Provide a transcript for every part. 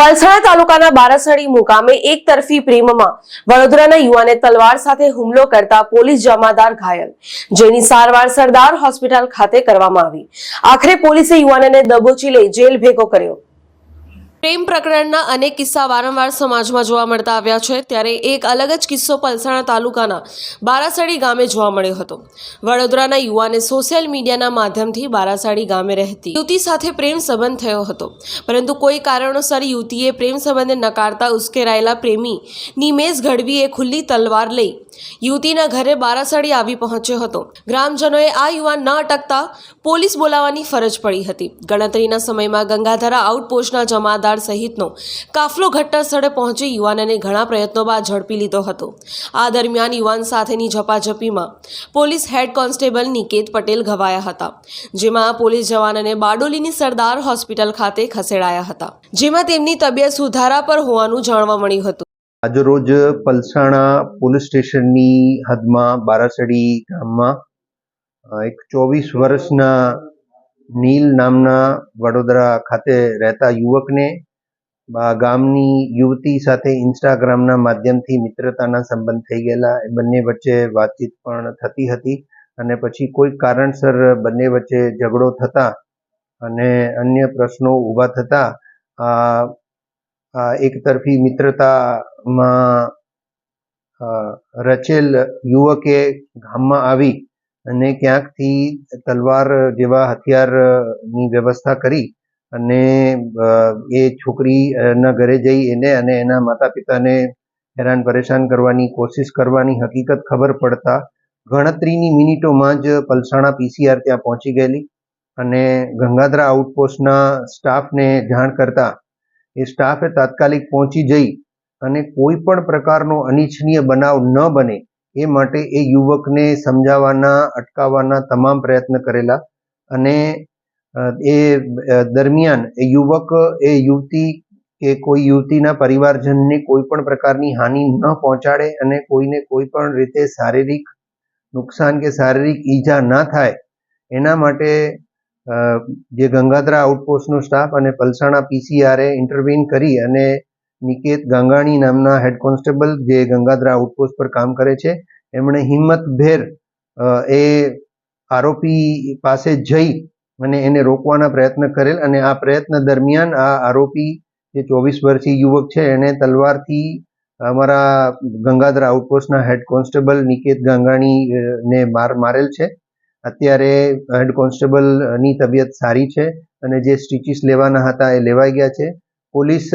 પલસાણા તાલુકાના બારાસડી મુકામે એક તરફી પ્રેમમાં વડોદરાના યુવાને તલવાર સાથે હુમલો કરતા પોલીસ જમાદાર ઘાયલ, જેની સારવાર સરદાર હોસ્પિટલ ખાતે કરવામાં આવી. આખરે પોલીસે યુવાનને દબોચી લઈ જેલ ભેગો કર્યો. પ્રેમ પ્રકરણના અનેક કિસ્સા વારંવાર સમાજમાં જોવા મળતા આવ્યા છે. ત્યારે એક અલગ જ કિસ્સો પલસાણા તાલુકાના બારાસાડી ગામે જોવા મળ્યો હતો. વડોદરાના યુવાને સોશિયલ મીડિયાના માધ્યમથી બારાસાડી ગામે રહેતી યુવતી સાથે પ્રેમ સંબંધ થયો હતો. પરંતુ કોઈ કારણોસર યુવતીએ પ્રેમ સંબંધને નકારતા ઉશ્કેરાયેલા પ્રેમી નિમેશ ગઢવીએ ખુલ્લી તલવાર લઈ યુવતીના ઘરે બારાસાડી આવી પહોંચ્યો હતો. ગ્રામજનોએ આ યુવાન ન અટકતા પોલીસ બોલાવવાની ફરજ પડી હતી. ગણતરીના સમયમાં ગંગાધરા આઉટપોસ્ટના જમાદાર સહિતનો કાફલો ઘટના સ્થળે પહોંચી યુવાનને ઘણા પ્રયત્નો બાદ ઝડપી લીધો હતો. આ દરમિયાન યુવાન સાથેની ઝપાઝપીમાં police head constable Niket Patel ઘવાયા હતા, જેમાં પોલીસ જવાનને બારડોલીની સરદાર હોસ્પિટલ ખાતે ખસેડાયા હતા. જેમાં તેમની તબિયત સુધારા પર હોવાનું જાણવા મળ્યું હતું. આજરોજ પલસાણા પોલીસ સ્ટેશનની હદમાં બારાસડી ગામમાં એક ચોવીસ વર્ષના નીલ નામના વડોદરા ખાતે રહેતા યુવકને ગામની યુવતી સાથે ઇન્સ્ટાગ્રામના માધ્યમથી મિત્રતાના સંબંધ થઈ ગયેલા. બંને વચ્ચે વાતચીત પણ થતી હતી અને પછી કોઈ કારણસર બંને વચ્ચે ઝઘડો થતા અને અન્ય પ્રશ્નો ઊભા થતા એકતરફી મિત્રતામાં રચેલ યુવકે ગામમાં આવી અને ક્યાંકથી તલવાર જેવા હથિયારની વ્યવસ્થા કરી અને એ છોકરીના ઘરે જઈ એને અને એના માતા પિતાને હેરાન પરેશાન કરવાની કોશિશ કરવાની હકીકત ખબર પડતા ગણતરીની મિનિટોમાં જ પલસાણા પીસીઆર ત્યાં પહોંચી ગયેલી અને ગંગાધરા આઉટપોસ્ટના સ્ટાફને જાણ કરતા એ સ્ટાફે તાત્કાલિક પહોંચી જઈ અને કોઈ પણ પ્રકારનો અનિચ્છનીય બનાવ ન બને એ માટે એ યુવકને સમજાવવાના, અટકાવવાના તમામ પ્રયત્ન કરેલા અને એ દરમિયાન એ યુવક, એ યુવતી કે કોઈ યુવતીના પરિવારજનને કોઈ પણ પ્રકારની હાનિ ન પહોંચાડે અને કોઈને કોઈ પણ રીતે શારીરિક નુકસાન કે શારીરિક ઈજા ના થાય, એના માટે જે ગંગાધરા આઉટપોસ્ટનો સ્ટાફ અને પલસાણા પીસીઆરે ઇન્ટરવીન કરી અને નિકેત ગાંગાણી નામના હેડ કોન્સ્ટેબલ જે ગંગાધરા આઉટપોસ્ટ પર કામ કરે છે. એમણે હિંમતભેર એ આરોપી પાસે જઈ અને એને રોકવાના પ્રયત્ન કરેલ અને આ પ્રયત્ન દરમિયાન આ આરોપી જે ચોવીસ વર્ષીય યુવક છે એણે તલવારથી અમારા ગંગાધરા આઉટપોસ્ટના હેડ કોન્સ્ટેબલ નિકેત ગાંગાણી ને માર મારેલ છે. અત્યારે હેડ કોન્સ્ટેબલની તબિયત સારી છે અને જે સ્ટીચીસ લેવાના હતા એ લેવાઈ ગયા છે. પોલીસ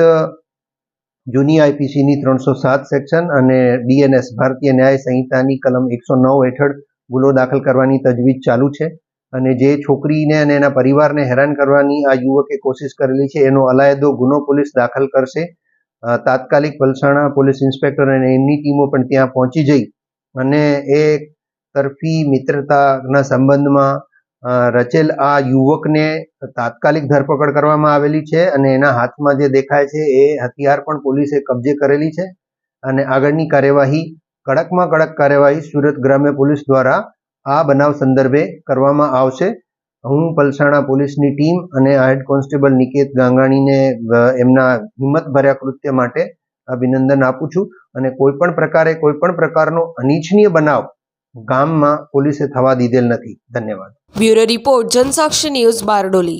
જૂની આઈપીસીની ત્રણસો સાત સેક્શન અને ડીએનએસ, ભારતીય ન્યાય સંહિતાની કલમ એકસો નવ હેઠળ ગુનો દાખલ કરવાની તજવીજ ચાલુ છે અને જે છોકરીને અને એના પરિવારને હેરાન કરવાની આ યુવકે કોશિશ કરેલી છે, એનો અલાયદો ગુનો પોલીસ દાખલ કરશે. તાત્કાલિક પલસાણા પોલીસ ઇન્સ્પેક્ટર અને એમની ટીમો પણ ત્યાં પહોંચી જઈ અને એ તરફી મિત્રતાના સંબંધમાં રચેલ આ યુવકને તાત્કાલિક ધરપકડ કરવામાં આવેલી છે અને એના હાથમાં જે દેખાય છે એ હથિયાર પણ પોલીસે કબજે કરેલી છે અને આગળની કાર્યવાહી, કડકમાં કડક કાર્યવાહી સુરત ગ્રામ્ય પોલીસ દ્વારા આ બનાવ સંદર્ભે કરવામાં આવશે. હું પલસાણા પોલીસની ટીમ અને હેડ કોન્સ્ટેબલ નિકેત ગાંગાણીને એમના હિંમતભર્યા કૃત્ય માટે અભિનંદન આપું છું. અને કોઈ પણ પ્રકારે, કોઈ પણ પ્રકારનો અનિચ્છનીય બનાવ ગામમાં પોલીસે થવા દીધેલ નથી. ધન્યવાદ. Bureau report Jansakshi news Bardoli.